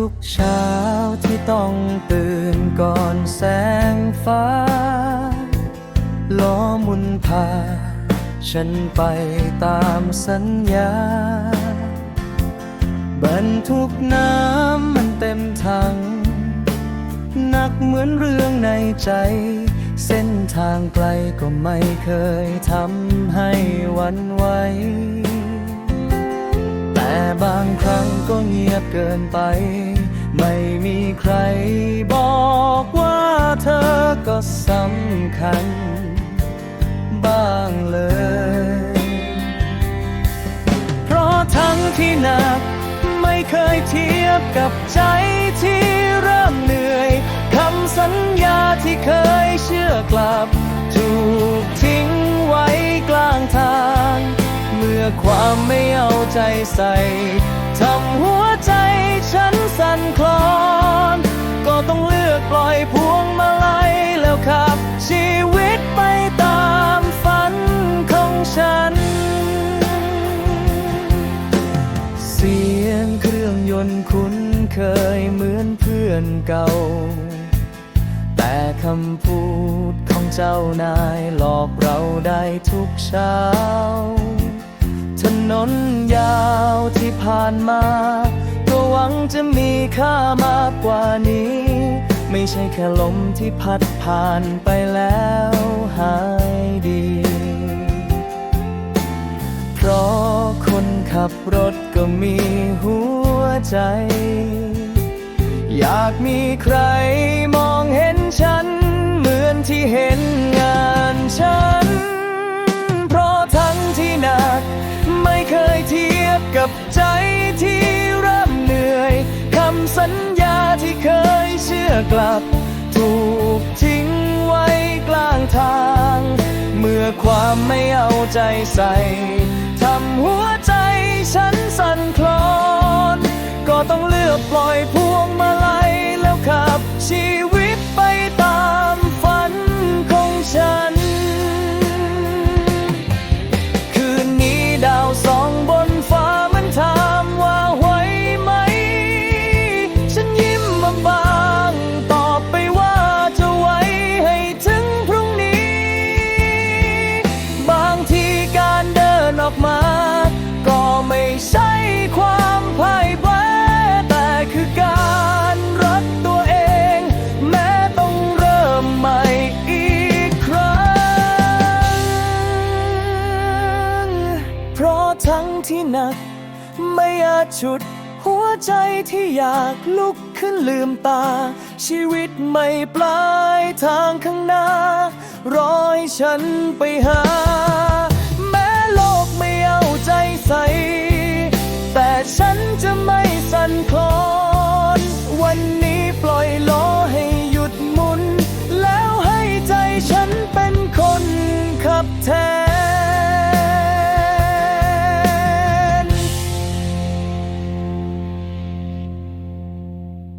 ทุกเช้าที่ต้องตื่นก่อนแสงฟ้า ล้อมุนพา ฉันไปตามสัญญา บรรทุกน้ำมันเต็มถัง หนักเหมือนเรื่องในใจ เส้นทางไกลก็ไม่เคยทำให้วันไหวแต่บา เกินไป ไม่มีใครบอกว่าเธอก็สำคัญ บ้างเลย เพราะทั้งที่หนักไม่เคยเทียบกับใจที่เริ่มเหนื่อยคำสัญญาที่เคยเชื่อกลับ ความไม่เอาใจใส่ทำหัวใจฉันสั่นคลอน ก็ต้องเลือกปล่อยพวงมาลัยแล้วขับ ชีวิตไปตามฝันของฉัน เสียงเครื่องยนต์คุ้นเคยเหมือนเพื่อนเก่า แต่คำพูดของเจ้านายหลอกเราได้ทุกเช้า นนยาวที่ผ่านมา ก็หวังจะมีค่ามากกว่านี้ ไม่ใช่แค่ลมที่พัดผ่านไปแล้วหายดี เพราะคนขับรถก็มีหัวใจ อยากมีใครมองเห็นฉัน เหมือนที่เห็นงานฉัน กับใจที่เริ่มเหนื่อยคำสัญญาที่เคยเชื่อกลับ ถูกทิ้งไว้กลางทาง เมื่อความไม่เอาใจใส่ทำหัวใจฉันสั่นคลอน ก็ต้องเลือกปล่อยพ ใช่ความพ่ายแพ้แต่คือการรักตัวเอง แม้ต้องเริ่มใหม่อีกครั้ง เพราะทั้งที่หนัก ไม่อาจฉุดหัวใจที่อยากลุกขึ้นลืมตา ชีวิตไม่ปลายทางข้างหน้า รอให้ฉันไปหา